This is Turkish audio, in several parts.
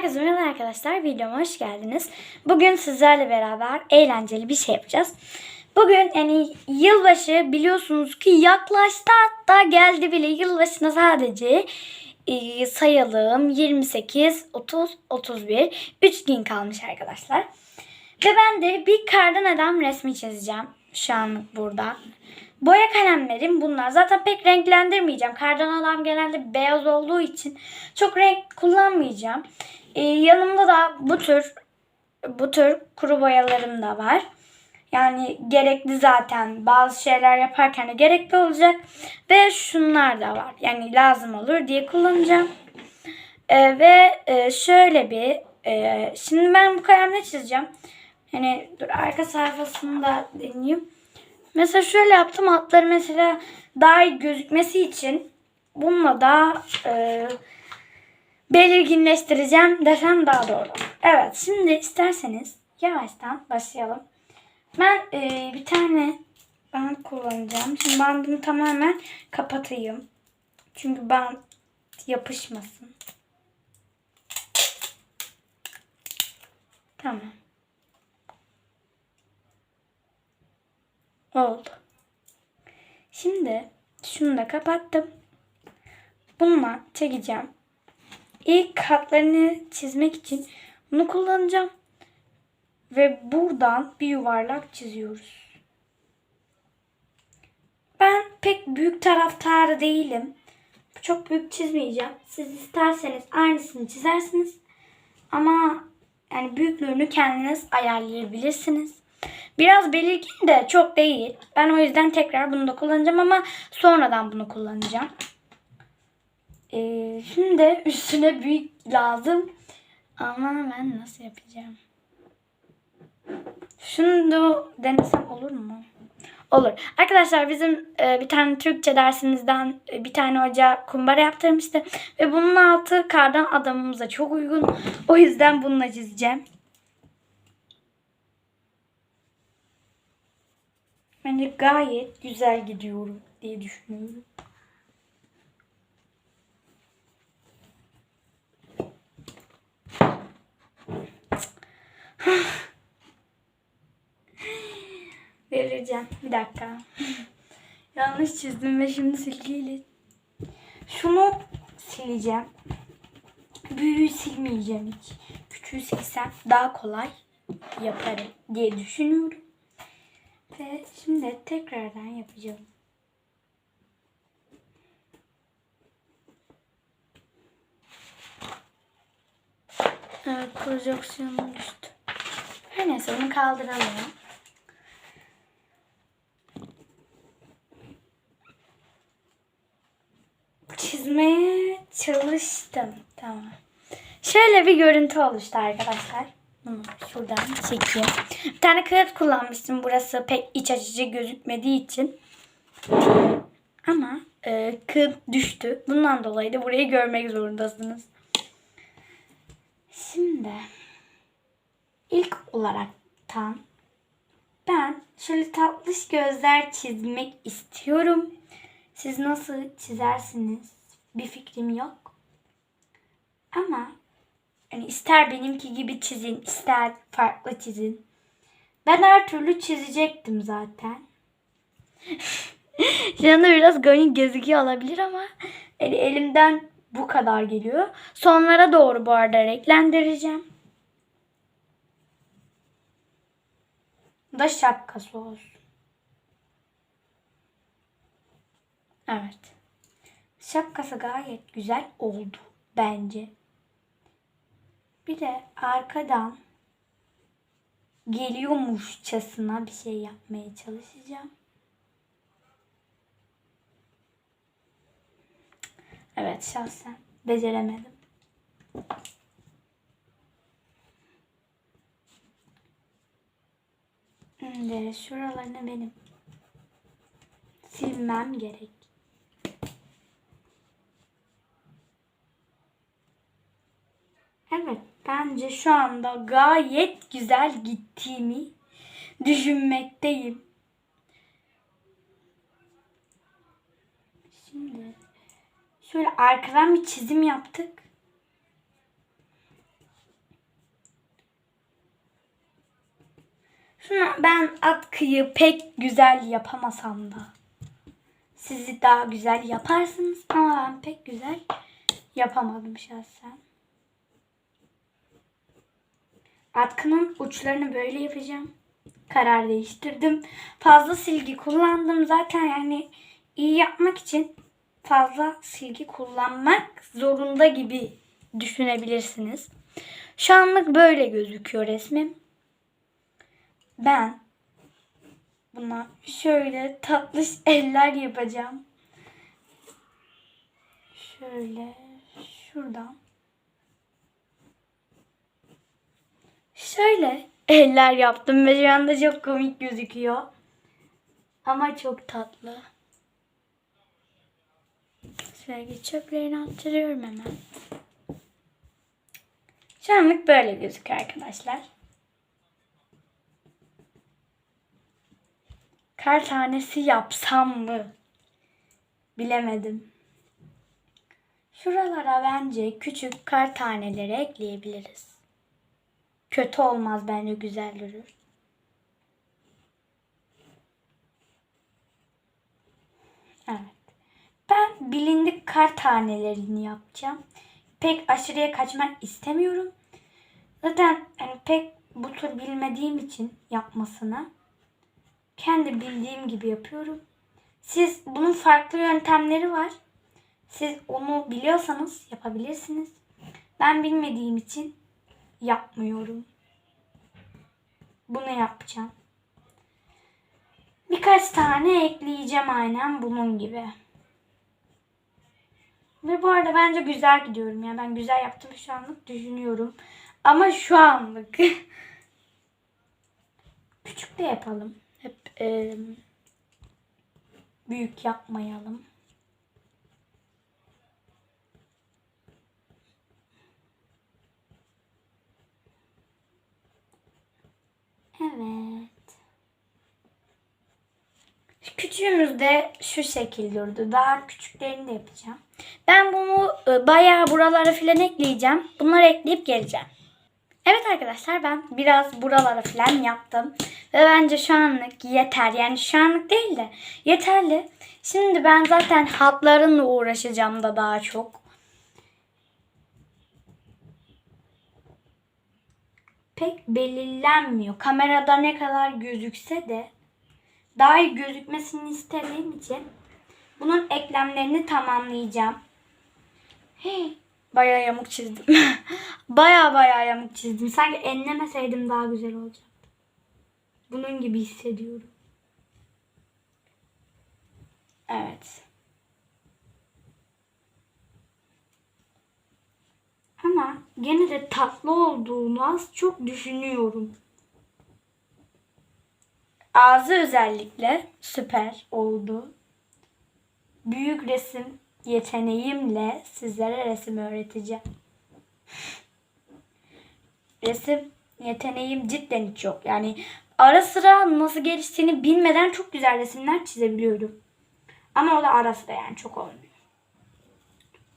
Herkese merhaba arkadaşlar. Videoma hoş geldiniz. Bugün sizlerle beraber eğlenceli bir şey yapacağız. Bugün yani yılbaşı biliyorsunuz ki yaklaştı hatta geldi bile. Yılbaşına sadece e, sayalım 28, 30, 31. 3 gün kalmış arkadaşlar. Ve ben de bir kardan adam resmi çizeceğim. Şu anlık burada. Boya kalemlerim bunlar. Zaten pek renklendirmeyeceğim. Kardan adam genelde beyaz olduğu için çok renk kullanmayacağım. Ee, yanımda da bu tür bu tür kuru boyalarım da var. Yani gerekli zaten bazı şeyler yaparken de gerekli olacak. Ve şunlar da var. Yani lazım olur diye kullanacağım. Ee, ve e, şöyle bir e, şimdi ben bu kalemle çizeceğim. Hani dur arka sayfasını da deneyeyim. Mesela şöyle yaptım altları mesela daha iyi gözükmesi için bununla da e, belirginleştireceğim desem daha doğru. Evet şimdi isterseniz yavaştan başlayalım. Ben e, bir tane band kullanacağım. Şimdi bandımı tamamen kapatayım. Çünkü band yapışmasın. Tamam. Oldu. Şimdi şunu da kapattım. Bununla çekeceğim. İlk katlarını çizmek için bunu kullanacağım. Ve buradan bir yuvarlak çiziyoruz. Ben pek büyük taraftarı değilim. Çok büyük çizmeyeceğim. Siz isterseniz aynısını çizersiniz. Ama yani büyüklüğünü kendiniz ayarlayabilirsiniz. Biraz belirgin de çok değil. Ben o yüzden tekrar bunu da kullanacağım ama sonradan bunu kullanacağım. Ee, şimdi üstüne büyük lazım. Ama ben nasıl yapacağım? Şunu da denesem olur mu? Olur. Arkadaşlar bizim e, bir tane Türkçe dersimizden e, bir tane hoca kumbara yaptırmıştı. Ve bunun altı kardan adamımıza çok uygun. O yüzden bununla çizeceğim. Bence gayet güzel gidiyorum diye düşünüyorum. Vereceğim. Bir dakika. Yanlış çizdim ve şimdi silgiyle şunu sileceğim. Büyüğü silmeyeceğim hiç. Küçüğü silsem daha kolay yaparım diye düşünüyorum. Şimdi tekrardan yapacağım. Evet projeksiyonum düştü. Her neyse bunu kaldıralım. Çizmeye çalıştım. Tamam. Şöyle bir görüntü oluştu arkadaşlar. Şuradan çekeyim. Bir tane kağıt kullanmıştım. Burası pek iç açıcı gözükmediği için. Ama e, kağıt düştü. Bundan dolayı da burayı görmek zorundasınız. Şimdi ilk olaraktan ben şöyle tatlış gözler çizmek istiyorum. Siz nasıl çizersiniz? Bir fikrim yok. Ama yani ister benimki gibi çizin, ister farklı çizin. Ben her türlü çizecektim zaten. Şu biraz gönül gözüküyor olabilir ama yani elimden bu kadar geliyor. Sonlara doğru bu arada renklendireceğim. Da şapkası olsun. Evet. Şapkası gayet güzel oldu bence. Bir de arkadan geliyormuşçasına bir şey yapmaya çalışacağım. Evet şahsen beceremedim. Şimdi şuralarını benim silmem gerek. Bence şu anda gayet güzel gittiğimi düşünmekteyim. Şimdi şöyle arkadan bir çizim yaptık. Şuna ben atkıyı pek güzel yapamasam da sizi daha güzel yaparsınız ama ben pek güzel yapamadım şahsen. Atkının uçlarını böyle yapacağım. Karar değiştirdim. Fazla silgi kullandım. Zaten yani iyi yapmak için fazla silgi kullanmak zorunda gibi düşünebilirsiniz. Şu anlık böyle gözüküyor resmim. Ben buna şöyle tatlış eller yapacağım. Şöyle şuradan. Şöyle eller yaptım ve şu anda çok komik gözüküyor. Ama çok tatlı. Şöyle çöplerini attırıyorum hemen. Şu anlık böyle gözüküyor arkadaşlar. Kar tanesi yapsam mı? Bilemedim. Şuralara bence küçük kar taneleri ekleyebiliriz. Kötü olmaz bence güzel durur. Evet. Ben bilindik kar tanelerini yapacağım. Pek aşırıya kaçmak istemiyorum. Zaten yani pek bu tür bilmediğim için yapmasını kendi bildiğim gibi yapıyorum. Siz bunun farklı yöntemleri var. Siz onu biliyorsanız yapabilirsiniz. Ben bilmediğim için yapmıyorum. Bunu yapacağım. Birkaç tane ekleyeceğim aynen bunun gibi. Ve bu arada bence güzel gidiyorum. Yani ben güzel yaptım şu anlık düşünüyorum. Ama şu anlık. Küçük de yapalım. Hep e, büyük yapmayalım. Evet. Küçüğümüz de şu şekil durdu. Daha küçüklerini de yapacağım. Ben bunu e, bayağı buralara filan ekleyeceğim. Bunları ekleyip geleceğim. Evet arkadaşlar ben biraz buralara filan yaptım. Ve bence şu anlık yeter. Yani şu anlık değil de yeterli. Şimdi ben zaten hatlarınla uğraşacağım da daha çok. Pek belirlenmiyor. Kamerada ne kadar gözükse de daha iyi gözükmesini istediğim için bunun eklemlerini tamamlayacağım. Hey, bayağı yamuk çizdim. bayağı bayağı yamuk çizdim. Sanki enlemeseydim daha güzel olacaktı. Bunun gibi hissediyorum. Evet. Ama gene de tatlı olduğunu az çok düşünüyorum. Ağzı özellikle süper oldu. Büyük resim yeteneğimle sizlere resim öğreteceğim. Resim yeteneğim cidden hiç yok. Yani ara sıra nasıl geliştiğini bilmeden çok güzel resimler çizebiliyorum. Ama o da ara sıra yani çok olmuyor.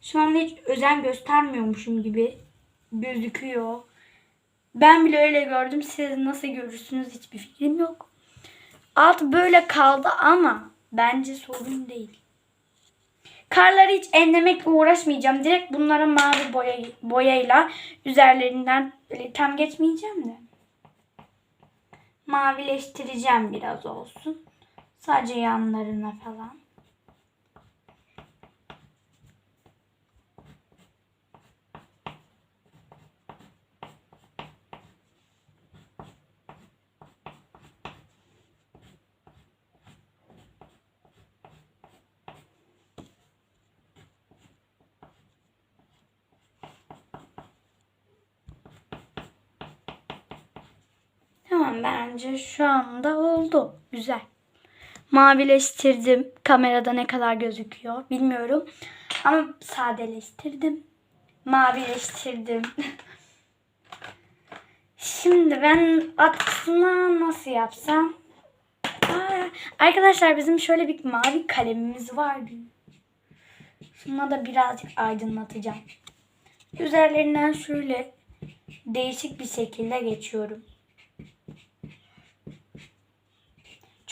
Şu anda hiç özen göstermiyormuşum gibi gözüküyor. Ben bile öyle gördüm. Siz nasıl görürsünüz hiçbir fikrim yok. Alt böyle kaldı ama bence sorun değil. Karları hiç enlemekle uğraşmayacağım. Direkt bunlara mavi boya, boyayla üzerlerinden tam geçmeyeceğim de. Mavileştireceğim biraz olsun. Sadece yanlarına falan. Tamam bence şu anda oldu. Güzel. Mavileştirdim. Kamerada ne kadar gözüküyor bilmiyorum. Ama sadeleştirdim. Mavileştirdim. Şimdi ben aslında nasıl yapsam? Aa, arkadaşlar bizim şöyle bir mavi kalemimiz vardı. Şuna da birazcık aydınlatacağım. Üzerlerinden şöyle değişik bir şekilde geçiyorum.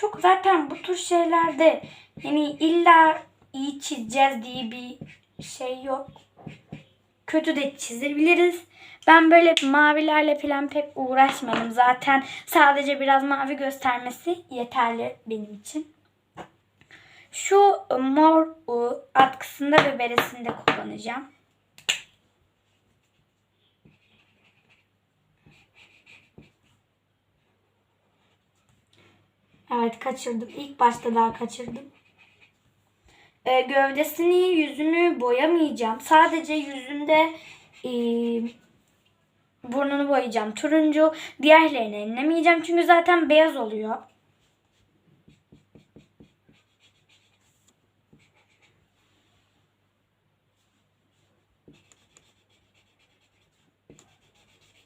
Çok zaten bu tür şeylerde yani illa iyi çizeceğiz diye bir şey yok. Kötü de çizebiliriz. Ben böyle mavilerle falan pek uğraşmadım. Zaten sadece biraz mavi göstermesi yeterli benim için. Şu mor atkısında ve beresinde kullanacağım. Evet kaçırdım. İlk başta daha kaçırdım. Ee, gövdesini, yüzünü boyamayacağım. Sadece yüzünde e, burnunu boyayacağım. Turuncu. Diğerlerini ellemeyeceğim. Çünkü zaten beyaz oluyor.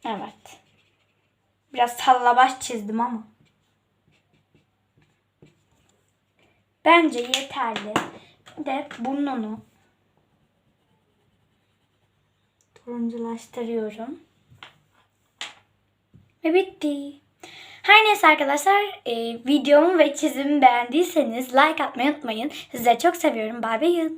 Evet. Biraz sallabaş çizdim ama. Bence yeterli. Bir de burnunu turunculaştırıyorum. Ve bitti. Her neyse arkadaşlar e, videomu ve çizimimi beğendiyseniz like atmayı unutmayın. Sizleri çok seviyorum. Bye bye.